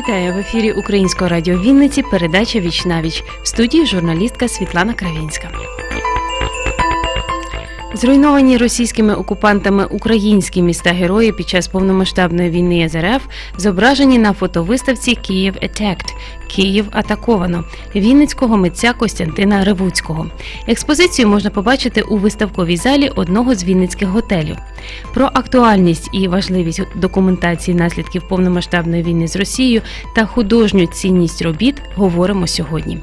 Вітаю в ефірі Українського радіо Вінниці. Передача Віч на віч в студії журналістка Світлана Кравінська. Зруйновані російськими окупантами українські міста герої під час повномасштабної війни з РФ зображені на фотовиставці Київ Attacked Київ атаковано вінницького митця Костянтина Ревуцького. Експозицію можна побачити у виставковій залі одного з вінницьких готелів. Про актуальність і важливість документації наслідків повномасштабної війни з Росією та художню цінність робіт говоримо сьогодні.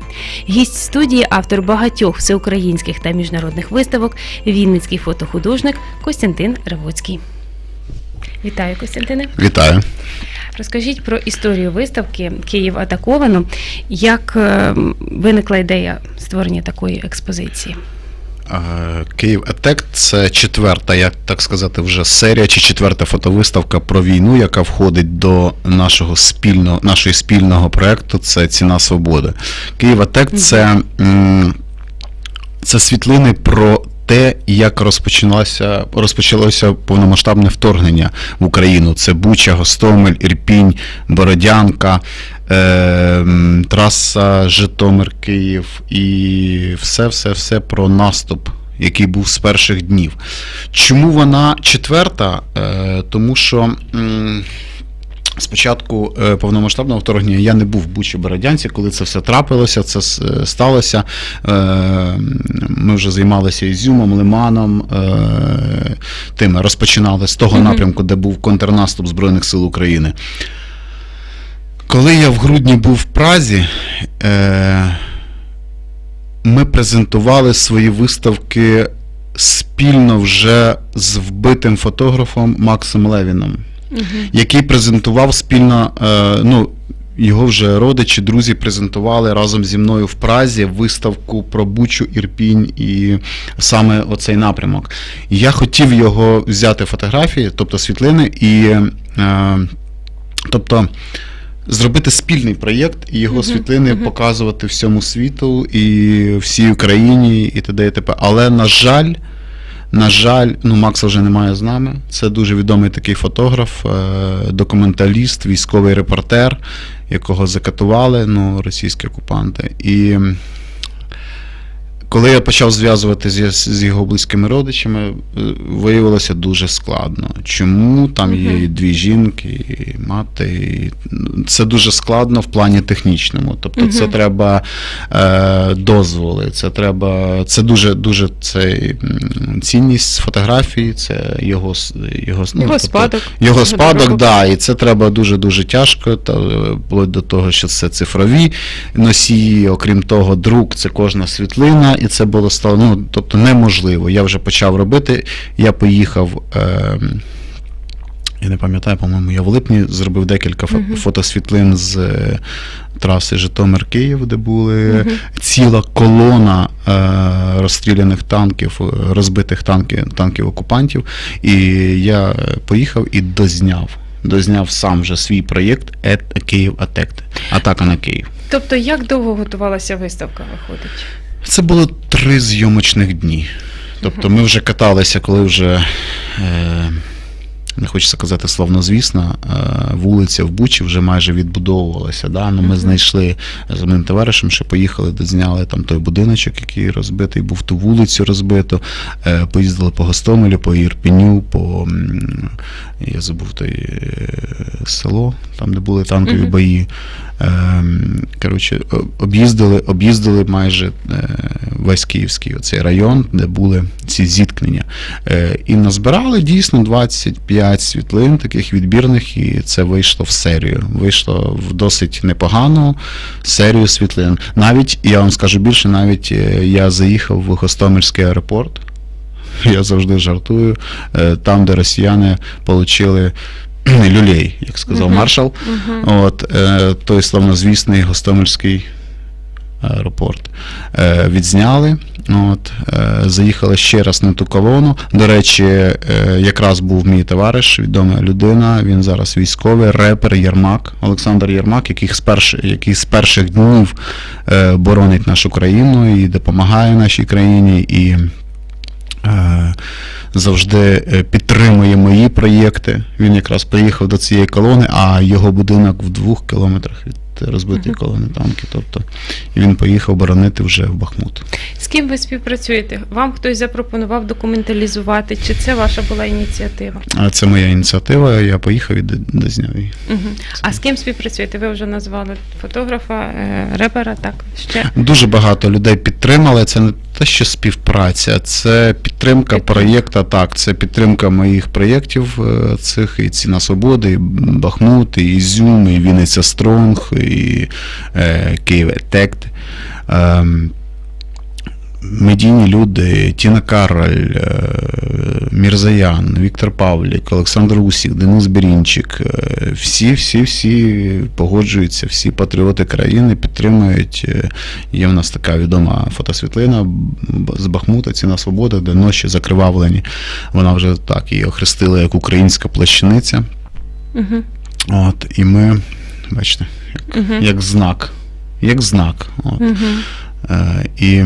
Гість студії, автор багатьох всеукраїнських та міжнародних виставок, вінницький фотохудожник Костянтин Ревуцький. Вітаю, Костянтине. Вітаю. Розкажіть про історію виставки Київ атаковано. Як е, виникла ідея створення такої експозиції? Е, Київ Етек це четверта, як так сказати, вже серія чи четверта фотовиставка про війну, яка входить до нашого спільного нашої спільного проекту. Це ціна свободи. Київ Етек це, це світлини про. Те, як розпочалося розпочалося повномасштабне вторгнення в Україну, це Буча, Гостомель, Ірпінь, Бородянка, е, траса Житомир, Київ і все, все, все про наступ, який був з перших днів. Чому вона четверта? Е, тому що. Спочатку е, повномасштабного вторгнення я не був в Бучі Бородянці, коли це все трапилося, це е, сталося. Е, Ми вже займалися Ізюмом, Лиманом, тими розпочинали з того напрямку, де був контрнаступ Збройних сил України. Коли я в грудні був в Празі, ми презентували свої виставки спільно вже з вбитим фотографом Максом Левіном який презентував спільно, е, ну. Його вже родичі, друзі презентували разом зі мною в Празі виставку про Бучу, Ірпінь і саме оцей напрямок. Я хотів його взяти фотографії, тобто світлини, і е, тобто зробити спільний проєкт і його Мгм, світлини мгм. показувати всьому світу і всій Україні, і т.д. і т.п. Але, на жаль, на жаль, ну Макса вже немає з нами. Це дуже відомий такий фотограф, е, документаліст, військовий репортер, якого закатували ну, російські окупанти. І коли я почав зв'язуватися з, з його близькими родичами, е, виявилося дуже складно. Чому там є і дві жінки, і мати. І... ну, Це дуже складно в плані технічному. Тобто, це треба е, дозволи, це треба. Це дуже дуже це цінність фотографії, це його його, ну, Його тобто, спадок. його спадок, да, і це треба дуже дуже тяжко, та е, вплоть до того, що це цифрові носії, окрім того, друк, це кожна світлина, і це було стало, ну, тобто неможливо. Я вже почав робити. Я поїхав. Е, я не пам'ятаю, по-моєму, я в липні зробив декілька Мгм. фотосвітлин з е, траси Житомир-Київ, де були Мгм. ціла колона е, розстріляних танків, е, розбитих танків, танків окупантів. І я е, поїхав і дозняв. Дозняв сам вже свій проєкт Київ Атект. Атака на Київ. Тобто, як довго готувалася виставка, виходить? Це було три зйомочних дні. Тобто ми вже каталися, коли вже. Е, не хочеться казати словнозвісно, е, вулиця в Бучі вже майже відбудовувалася. Да? Ну, ми знайшли з моїм товаришем, що поїхали, де зняли там той будиночок, який розбитий, був ту вулицю розбиту. Е, поїздили по Гостомелю, по Ірпіню, по я забув той е, село, там, де були танкові бої. Ем, Коротше, об'їздили, об'їздили майже е, весь Київський оцей район, де були ці зіткнення. Е, І назбирали дійсно 25 світлин, таких відбірних, і це вийшло в серію. Вийшло в досить непогану серію світлин. Навіть, я вам скажу більше, навіть е, я заїхав в Гостомельський аеропорт. Я завжди жартую. Там, де росіяни отримали люлей, як сказав Мгм. маршал. Угу. От, е, той славнозвісний Гостомельський аеропорт. Е, відзняли. От, е, заїхали ще раз на ту колону. До речі, е, якраз був мій товариш, відома людина. Він зараз військовий, репер Єрмак, Олександр Єрмак, який з, перш, який з перших днів е, боронить нашу країну і допомагає нашій країні. І завжди е, підтримує мої проєкти. Він якраз приїхав до цієї колони, а його будинок в двох кілометрах від розбитої колони танки. Тобто він поїхав боронити вже в Бахмут. З ким ви співпрацюєте? Вам хтось запропонував документалізувати, чи це ваша була ініціатива? А це моя ініціатива. Я поїхав і дозняв її. Угу. А з ким співпрацюєте? Ви вже назвали фотографа, е, репера, так? Ще Дуже багато людей підтримали. Це не те, що співпраця, це підтримка Підтримка. проєкта. Так, це підтримка моїх проєктів е, цих і Ціна Свободи, і Бахмут, і Ізюм, і Вінниця Стронг, і е, Київ Етект. Ем, Медійні люди, Тіна Кароль, е, Мірзаян, Віктор Павлік, Олександр Усік, Денис Берінчик. е, Всі, всі, всі погоджуються, всі патріоти країни підтримують. Е, Є в нас така відома фотосвітлина з Бахмута, Ціна Свобода, де ночі закривавлені. Вона вже так її охрестили як українська плащаниця. угу. От, і ми, бачите, Угу. як знак. Як знак. От. Угу. Е, І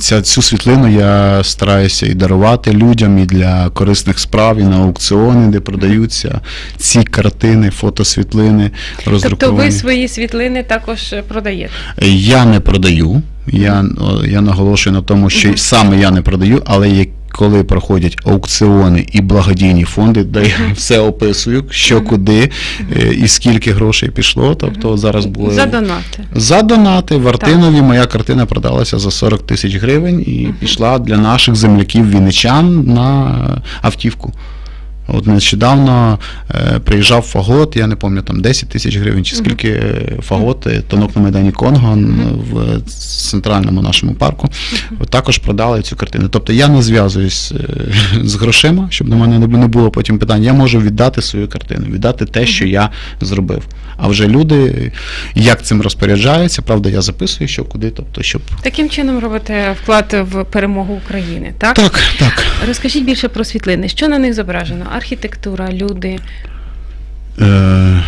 ця, цю світлину я стараюся і дарувати людям і для корисних справ, і на аукціони, де продаються ці картини, фотосвітлини, Тобто роздруковані. ви свої світлини також продаєте? Я не продаю. Я, я наголошую на тому, що саме я не продаю, але як коли проходять аукціони і благодійні фонди, де я все описую, що куди е, і скільки грошей пішло. Тобто зараз були За донати. за донати в Артинові моя картина продалася за 40 тисяч гривень і пішла для наших земляків вінничан на автівку. От нещодавно е, приїжджав фагот, я не пам'ятаю, там 10 тисяч гривень чи скільки е, фагот, е, тонок на Майдані Конго в центральному нашому парку. От також продали цю картину. Тобто я не зв'язуюсь е, з грошима, щоб на мене не було потім питань. Я можу віддати свою картину, віддати те, що я зробив. А вже люди, як цим розпоряджаються, правда, я записую, що куди, тобто, щоб. Таким чином робите вклад в перемогу України, так? Так, так. Розкажіть більше про світлини. Що на них зображено? Архітектура, люди. Е,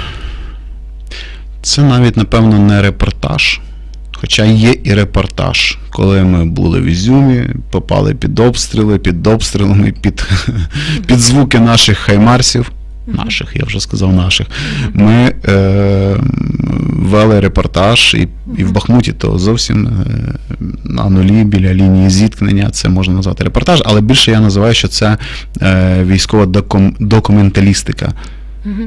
Це навіть, напевно, не репортаж. Хоча є і репортаж, коли ми були в Ізюмі, попали під обстріли, під обстрілами, під, під звуки наших хаймарсів. Наших, я вже сказав наших. Ми е, вели репортаж, і, і в Бахмуті то зовсім е, на нулі біля лінії зіткнення. Це можна назвати репортаж, але більше я називаю, що це е, військова докум, документалістика.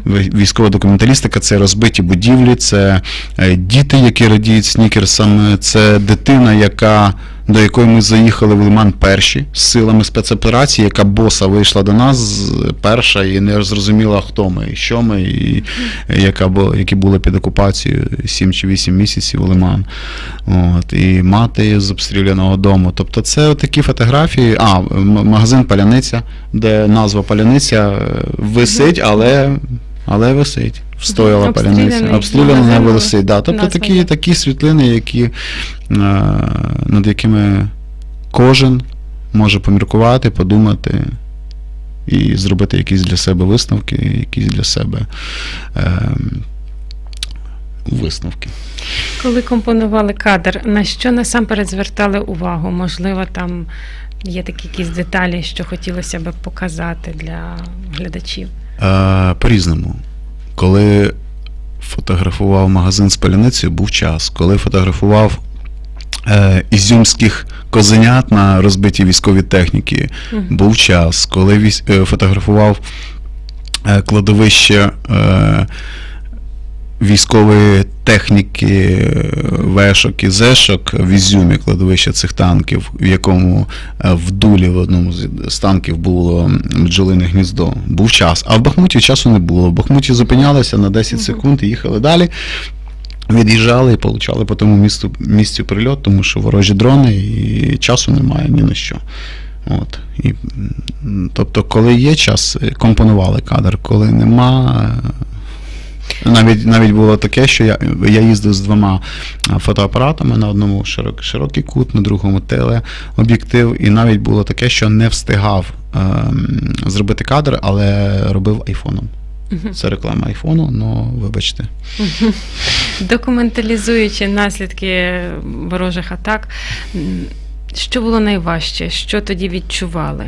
Військова документалістика це розбиті будівлі, це е, діти, які радіють снікерсам, це дитина, яка, до якої ми заїхали в Лиман перші з силами спецоперації, яка боса вийшла до нас перша і не зрозуміла, хто ми, і що ми, і яка які були під окупацією 7 чи 8 місяців у Лиман. От, і мати з обстріляного дому. Тобто це такі фотографії. А, магазин Паляниця, де назва Паляниця е, висить, але, але висить. Встояла паляниця. Обстріляна висить. Да. Тобто такі, такі світлини, які, е, над якими кожен може поміркувати, подумати. І зробити якісь для себе висновки, якісь для себе ем, висновки. Коли компонували кадр, на що насамперед звертали увагу? Можливо, там є такі якісь деталі, що хотілося б показати для глядачів. Е, по-різному. Коли фотографував магазин з паляницею, був час. Коли фотографував е, ізюмських козенят на розбитій військовій техніці, Мгм. був час. Коли віс- е, фотографував е, кладовище е, військової техніки, е, вешок і зешок в Ізюмі, кладовище цих танків, в якому е, в дулі в одному з танків було бджолине гніздо. Був час. А в Бахмуті часу не було. В Бахмуті зупинялися на 10 секунд і їхали далі. Від'їжджали і получали по тому місту, місцю прильот, тому що ворожі дрони і часу немає ні на що. От. І, тобто, коли є час, е, компонували кадр, коли нема. Е, Навіть, навіть було таке, що я, я їздив з двома фотоапаратами на одному широк, широкий кут, на другому телеоб'єктив, і навіть було таке, що не встигав ем, зробити кадр, але робив айфоном. Це реклама айфону, ну вибачте. Документалізуючи наслідки ворожих атак, що було найважче? Що тоді відчували?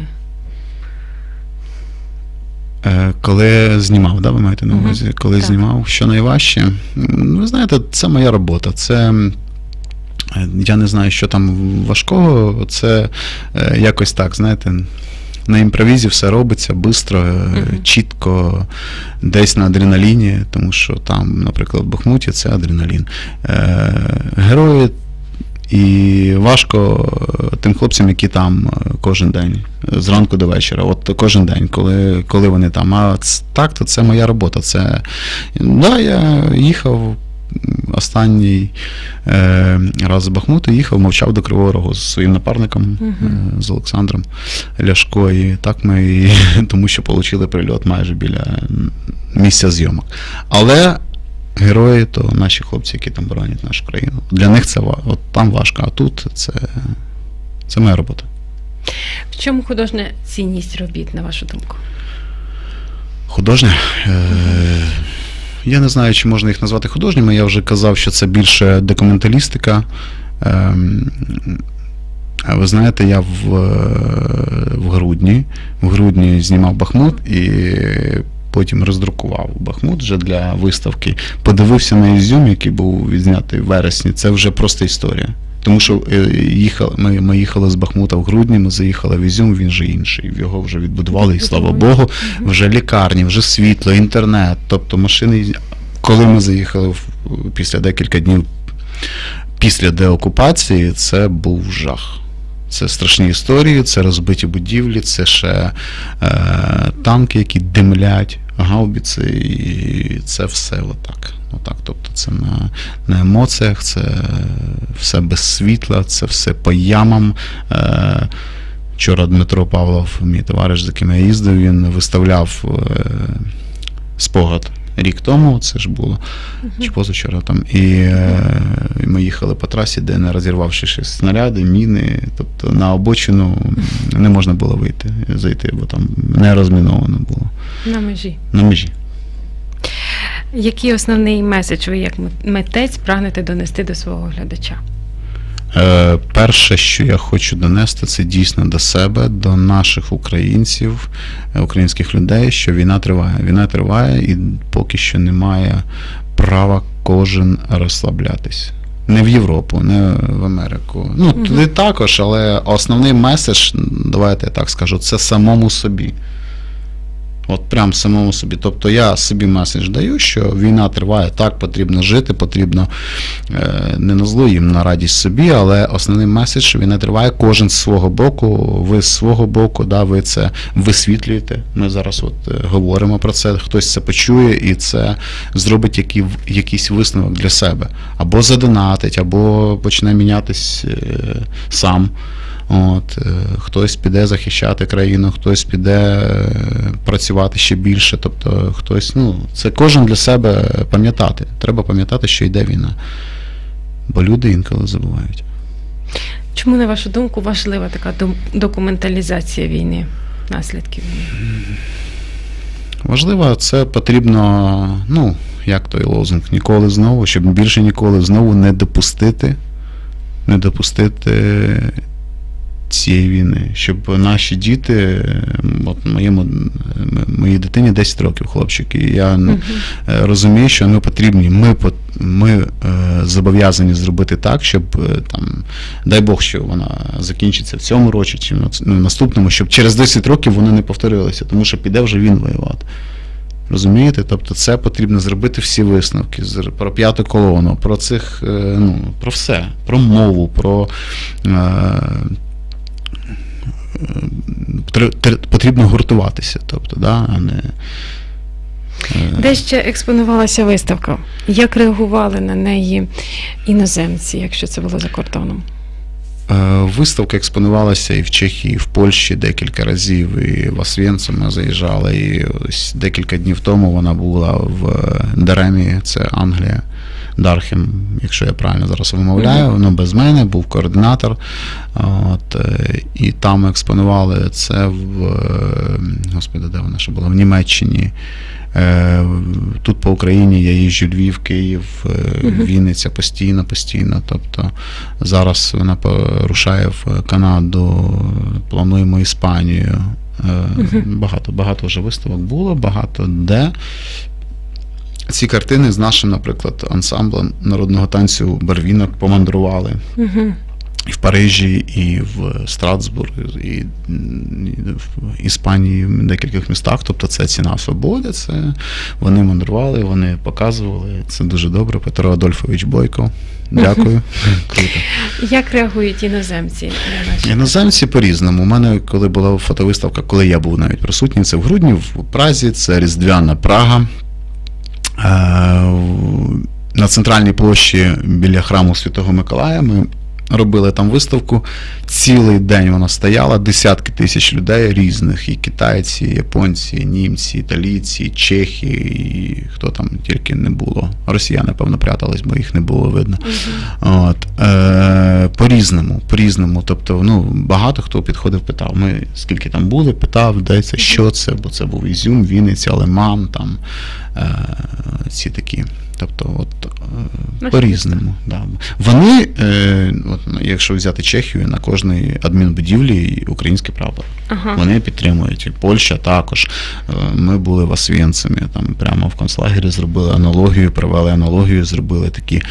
Коли знімав, да, ви маєте на увазі? Коли так. знімав, що найважче? М, Ви знаєте, це моя робота. Це е, я не знаю, що там важкого. Це е, якось так, знаєте. На імпровізі все робиться швидко, Мгм. чітко, десь на адреналіні, тому що там, наприклад, в Бахмуті це адреналін. Е, Герої і важко е, тим хлопцям, які там е, кожен день, е, зранку до вечора. От кожен день, коли, коли вони там. А так, то це моя робота. Це да, я їхав. Останній е, раз з Бахмуту їхав, мовчав до Кривого Рогу з своїм напарником Мгм. е, з Олександром Ляшко. І так ми і, тому що отримали прильот майже біля місця зйомок. Але герої то наші хлопці, які там боронять нашу країну. Для них це от там важко, а тут це, це моя робота. В чому художня цінність робіт, на вашу думку? Художня. Е, я не знаю, чи можна їх назвати художніми. Я вже казав, що це більше документалістика. Ем, а ви знаєте, я в, е, в грудні, в грудні знімав Бахмут і потім роздрукував Бахмут вже для виставки. Подивився на Ізюм, який був відзнятий в вересні. Це вже просто історія. Тому що е, їхали, ми, ми їхали з Бахмута в грудні, ми заїхали в Ізюм, він же інший. Його вже відбудували, і слава Богу, вже лікарні, вже світло, інтернет. Тобто машини, коли ми заїхали після декілька днів після деокупації, це був жах. Це страшні історії, це розбиті будівлі, це ще е, танки, які димлять, гаубіці, і це все отак. отак. Тобто це на, на емоціях, це все без світла, це все по ямам. Е, Вчора Дмитро Павлов, мій товариш, з яким я їздив, він виставляв е, спогад рік тому, це ж було, чи позавчора там. І, е, ми їхали по трасі, де не розірвавши ще снаряди, міни. Тобто на обочину не можна було вийти, зайти, бо там не розміновано було. На межі. На межі. Який основний меседж ви як митець прагнете донести до свого глядача? Е, перше, що я хочу донести, це дійсно до себе, до наших українців, е, українських людей, що війна триває. Війна триває і поки що немає права кожен розслаблятись. Не в Європу, не в Америку. Ну, туди також, але основний меседж, давайте я так скажу, це самому собі. От прям самому собі. Тобто я собі меседж даю, що війна триває, так потрібно жити, потрібно е, не на зло їм на радість собі, але основний меседж, що війна триває, кожен з свого боку, ви з свого боку, да, ви це висвітлюєте. Ми зараз от е, говоримо про це, хтось це почує і це зробить які, якийсь висновок для себе. Або задонатить, або почне мінятись е, сам. От, е, хтось піде захищати країну, хтось піде е, працювати ще більше. Тобто хтось, ну, це кожен для себе пам'ятати. Треба пам'ятати, що йде війна. Бо люди інколи забувають. Чому, на вашу думку, важлива така документалізація війни, наслідків війни? Важливо, це потрібно, ну, як той лозунг, ніколи знову, щоб більше ніколи знову не допустити, не допустити цієї війни, щоб наші діти, от моєму моїй дитині 10 років, хлопчик, і я ну, е, розумію, що ми потрібні. Ми, ми е, зобов'язані зробити так, щоб е, там, дай Бог, що вона закінчиться в цьому році чи в ну, наступному, щоб через 10 років вони не повторилися, тому що піде вже він воювати. Розумієте? Тобто це потрібно зробити всі висновки про п'яту колону, про цих, ну, про все, про мову, про. Е, е, тр- тр- потрібно гуртуватися, тобто, да, а не. е, Де ще експонувалася виставка? Як реагували на неї іноземці, якщо це було за кордоном? Е, Виставка експонувалася і в Чехії, і в Польщі декілька разів, і в Освєнцим ми заїжджали. І ось декілька днів тому вона була в Даремі, це Англія, Дархем, якщо я правильно зараз вимовляю. Мгм. Ну, без мене був координатор. От, е, і там експонували це в е, господи, де вона ще була? В Німеччині. Е, Тут по Україні я їжджу Львів, Київ, Вінниця постійно, постійно. Тобто зараз вона порушає в Канаду, плануємо Іспанію. Багато, багато вже виставок було, багато де. Ці картини з нашим, наприклад, ансамблем народного танцю Барвінок помандрували Угу. і в Парижі, і в Страсбург, і в Іспанії, в декількох містах. Тобто це ціна свободи. Це вони мандрували, вони показували. Це дуже добре. Петро Адольфович Бойко. Дякую. Круто. Як реагують іноземці? Іноземці по-різному. У мене, коли була фотовиставка, коли я був навіть присутній, це в грудні в Празі, це Різдвяна Прага. Е, На центральній площі біля храму Святого Миколая ми робили там виставку. Цілий день вона стояла, десятки тисяч людей різних, і китайці, і японці, і німці, італійці, і чехи, і хто там тільки не було. Росіяни, певно, прятались, бо їх не було видно. От, е, по-різному, по-різному. Тобто, ну, багато хто підходив, питав. Ми скільки там були, питав, де це, що це, бо це був Ізюм, Вінниця, Лиман, там е, ці такі. Тобто, от Ну, е, по-різному. Да. Вони, е, от, ну, якщо взяти Чехію, на кожній адмінбудівлі український прапор. Ага. Вони підтримують. І Польща також. Е, Ми були в Освєнцемі, там прямо в концлагері зробили аналогію, провели аналогію, зробили такі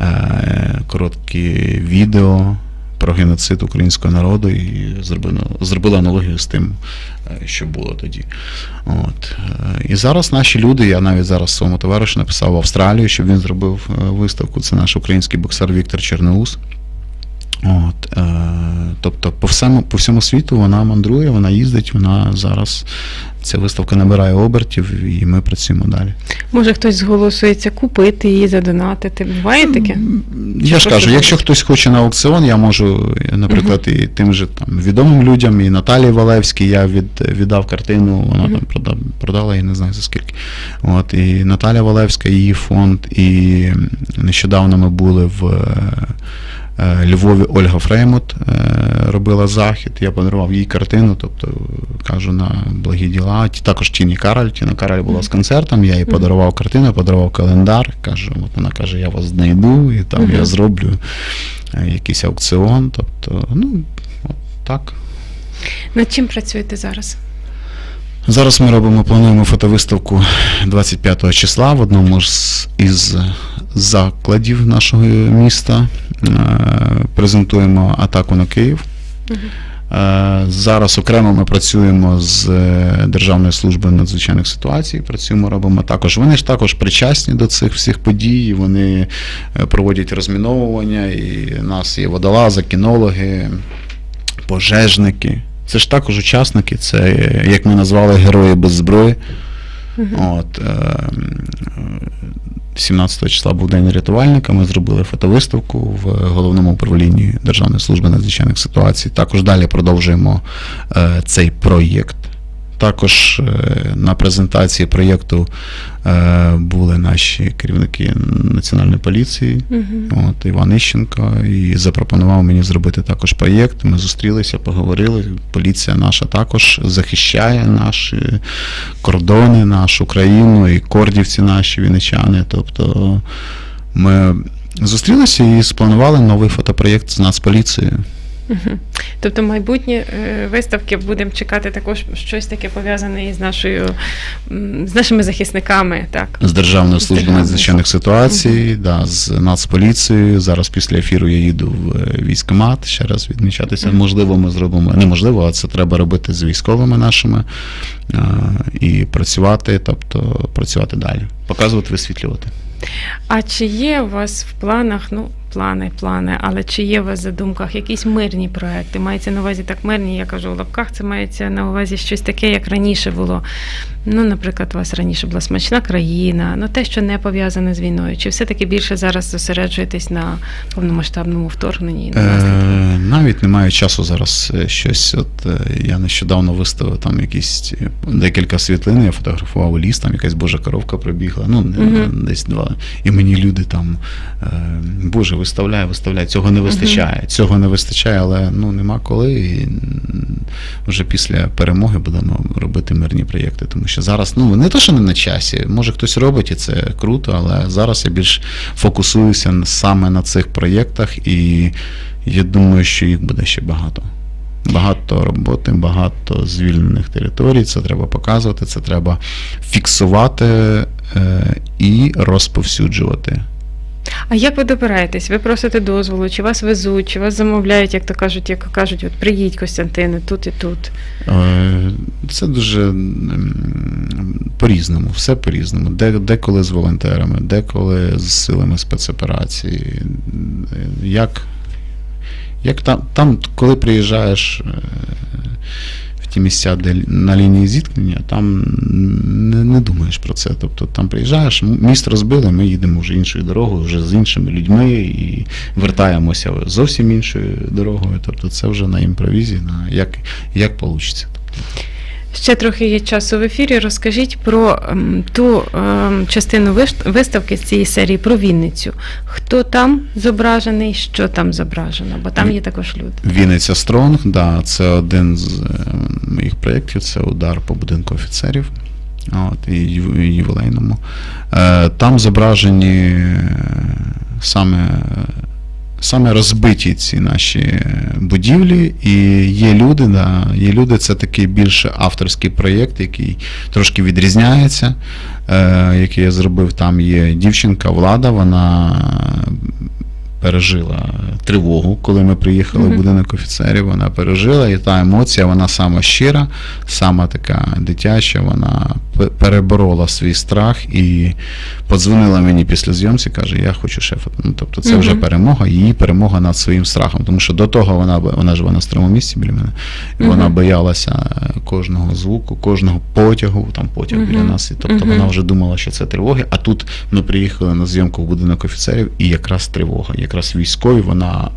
е, короткі відео про геноцид українського народу і зробили, зробили аналогію з тим, е, що було тоді. От. Е, І зараз наші люди, я навіть зараз своєму товаришу написав в Австралію, щоб він зробив е, виставку. Це наш український боксер Віктор Черноус. От, е, тобто по всьому, по всьому світу вона мандрує, вона їздить, вона зараз ця виставка набирає обертів, і ми працюємо далі. Може хтось зголосується купити її, задонатити. Буває таке? Я ж кажу, якщо хтось хоче на аукціон, я можу, наприклад, і тим же там відомим людям, і Наталії Валевській я від, віддав картину, вона там продав, продала, я не знаю за скільки. От, і Наталя Валевська, її фонд, і нещодавно ми були в. Е, Львові Ольга Фреймут е, робила захід, я подарував їй картину, тобто кажу на благі діла. Також Тіні Кароль. Тіна Кароль була з концертом, я їй подарував картину, подарував календар. Кажу, от вона каже, я вас знайду, і там я зроблю е, якийсь аукціон. Тобто, ну, от так. Над чим працюєте зараз? Зараз ми робимо, плануємо фотовиставку 25 числа в одному з із закладів нашого міста. Е, Презентуємо атаку на Київ. Е, Зараз окремо ми працюємо з е, Державною службою надзвичайних ситуацій. Працюємо, робимо також. Вони ж також причасні до цих всіх подій. Вони проводять розміновування, і в нас є водолази, кінологи, пожежники. Це ж також учасники, це як ми назвали герої без зброї. От, е, 17 числа був день рятувальника. Ми зробили фотовиставку в головному управлінні Державної служби надзвичайних ситуацій. Також далі продовжуємо е, цей проєкт. Також е, на презентації проєкту е, були наші керівники національної поліції. Угу. От Іван Іщенко і запропонував мені зробити також проєкт. Ми зустрілися, поговорили. Поліція наша також захищає наші кордони, нашу країну і кордівці наші вінничани. Тобто ми зустрілися і спланували новий фотопроєкт з Нацполіцією. Угу. Тобто майбутні е, виставки будемо чекати також щось таке пов'язане із нашою з нашими захисниками, так? З Державної З служби надзвичайних ситуацій, да, з Нацполіцією. Зараз після ефіру я їду в е, військкомат ще раз відмічатися. Мгм. Можливо, ми зробимо неможливо, а це треба робити з військовими нашими і працювати, тобто працювати далі, показувати, висвітлювати. А чи є у вас в планах, ну, плани, плани, але чи є у вас в задумках якісь мирні проекти? Мається на увазі так мирні, я кажу в лапках, це мається на увазі щось таке, як раніше було. Ну, наприклад, у вас раніше була смачна країна, ну те, що не пов'язане з війною. Чи все-таки більше зараз зосереджуєтесь на повномасштабному вторгненні? на? Е, навіть немає часу зараз е, щось. От е, я нещодавно виставив там якісь е, декілька світлин, я фотографував ліс, там якась божа коровка пробігла. Ну, Мгм. десь два. І мені люди там, Боже, виставляй, виставляй, цього не вистачає. Цього не вистачає, але ну нема коли. І вже після перемоги будемо робити мирні проєкти. Тому що зараз, ну не те, що не на часі, може хтось робить, і це круто, але зараз я більш фокусуюся саме на цих проєктах, і я думаю, що їх буде ще багато. Багато роботи, багато звільнених територій. Це треба показувати, це треба фіксувати е, і розповсюджувати. А як ви добираєтесь? Ви просите дозволу, чи вас везуть, чи вас замовляють, як то кажуть, як кажуть, от приїдь Костянтине, тут і тут. Е, Це дуже по-різному, все по-різному. Де, деколи з волонтерами, деколи з силами спецоперації. Як, як там, там, коли приїжджаєш е, ті місця, де на лінії зіткнення, там не, не думаєш про це. Тобто там приїжджаєш, міст розбили, ми їдемо вже іншою дорогою, вже з іншими людьми і вертаємося зовсім іншою дорогою. Тобто це вже на імпровізі, на як, як вийде. Ще трохи є часу в ефірі. Розкажіть про ем, ту ем, частину виставки з цієї серії про Вінницю. Хто там зображений, що там зображено? Бо там є також люди. Вінниця Стронг, да, це один з е, моїх проєктів, це удар по будинку офіцерів. От, і ювілейному. Е, Там зображені е, саме, саме розбиті ці наші будівлі, і є люди, да, є люди, це такий більше авторський проєкт, який трошки відрізняється, е, який я зробив. Там є дівчинка Влада, вона пережила тривогу, коли ми приїхали Мгм. в будинок офіцерів. Вона пережила, і та емоція, вона сама щира, сама така дитяча, вона переборола свій страх і подзвонила мені після зйомці, каже, я хочу шефа. Ну, тобто це вже перемога, її перемога над своїм страхом. Тому що до того вона, вона живе на старому місці біля мене, і вона боялася кожного звуку, кожного потягу, там потяг біля нас. І тобто вона вже думала, що це тривоги. А тут ми приїхали на зйомку в будинок офіцерів, і якраз тривога, якраз військові, вона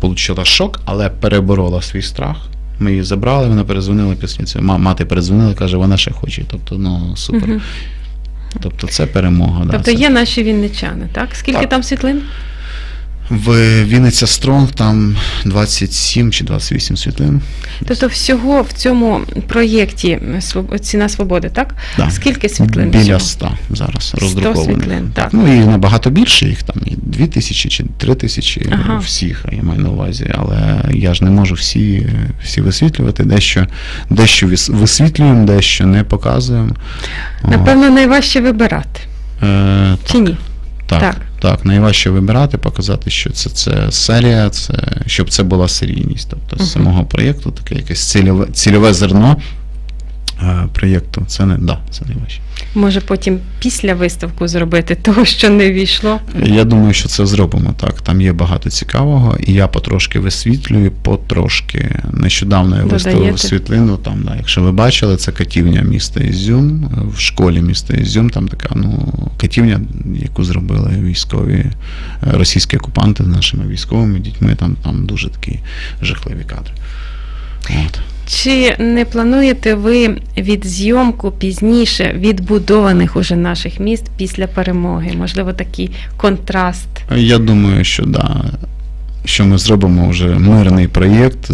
отримала шок, але переборола свій страх. Ми її забрали, вона перезвонила після цього. Ма- Мати перезвонила, каже, вона ще хоче. Тобто, ну супер. Тобто це перемога. да, є це- наші вінничани, так? Скільки Так. там світлин? В Вінниця Стронг там 27 чи 28 світлин. Тобто всього в цьому проєкті Ціна свободи, так? Да. Скільки світлин? Біля всього? 100 зараз 100 роздрукованих. світлин, так. Ну і набагато більше їх там і 2 тисячі чи 3 тисячі Ага. всіх, я маю на увазі. Але я ж не можу всі, всі висвітлювати. Дещо, дещо висвітлюємо, дещо не показуємо. Напевно, найважче вибирати. е, Чи ні? так, так. Так. найважче вибирати, показати, що це, це серія, це, щоб це була серійність. Тобто з самого проєкту таке якесь цільове, цільове зерно проєкту. Це не да, це найважче. Може потім після виставку зробити того, що не війшло. Я думаю, що це зробимо так. Там є багато цікавого, і я потрошки висвітлюю, потрошки. Нещодавно я виставив світлину. Там, да, якщо ви бачили, це катівня міста Ізюм. В школі міста Ізюм там така ну, катівня, яку зробили військові е, російські окупанти з нашими військовими дітьми. Там, там дуже такі жахливі кадри. От. Чи не плануєте ви від зйомку пізніше відбудованих уже наших міст після перемоги? Можливо, такий контраст. Я думаю, що да. Що ми зробимо вже мирний проєкт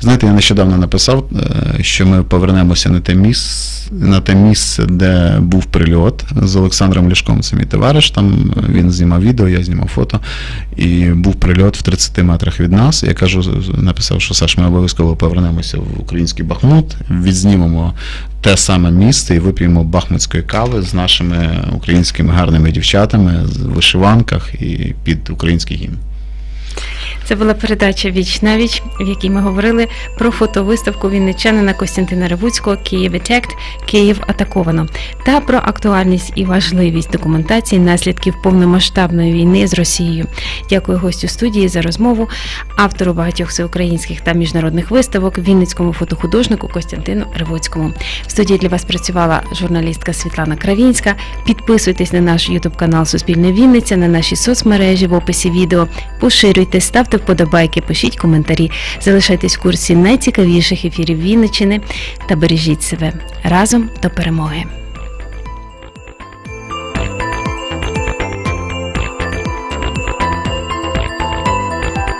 знаєте, я нещодавно написав, е, що ми повернемося на те місце, на те місце, де був прильот з Олександром Ляшком. Це мій товариш. Там він знімав відео, я знімав фото. І був прильот в 30 метрах від нас. Я кажу, написав, що Саш, ми обов'язково повернемося в український Бахмут, відзнімемо те саме місце і вип'ємо бахмутської кави з нашими українськими гарними дівчатами в вишиванках і під український гімн. Це була передача Віч на віч, в якій ми говорили про фотовиставку вінничанина Костянтина Ревуцького Київ Етект Київ атаковано та про актуальність і важливість документації наслідків повномасштабної війни з Росією. Дякую гостю студії за розмову, автору багатьох всеукраїнських та міжнародних виставок, вінницькому фотохудожнику Костянтину Ревуцькому. В студії для вас працювала журналістка Світлана Кравінська. Підписуйтесь на наш Ютуб канал Суспільне Вінниця, на наші соцмережі в описі відео. Поширюйте, ставте вподобайки, пишіть коментарі, залишайтесь в курсі найцікавіших ефірів Вінничини та бережіть себе разом до перемоги.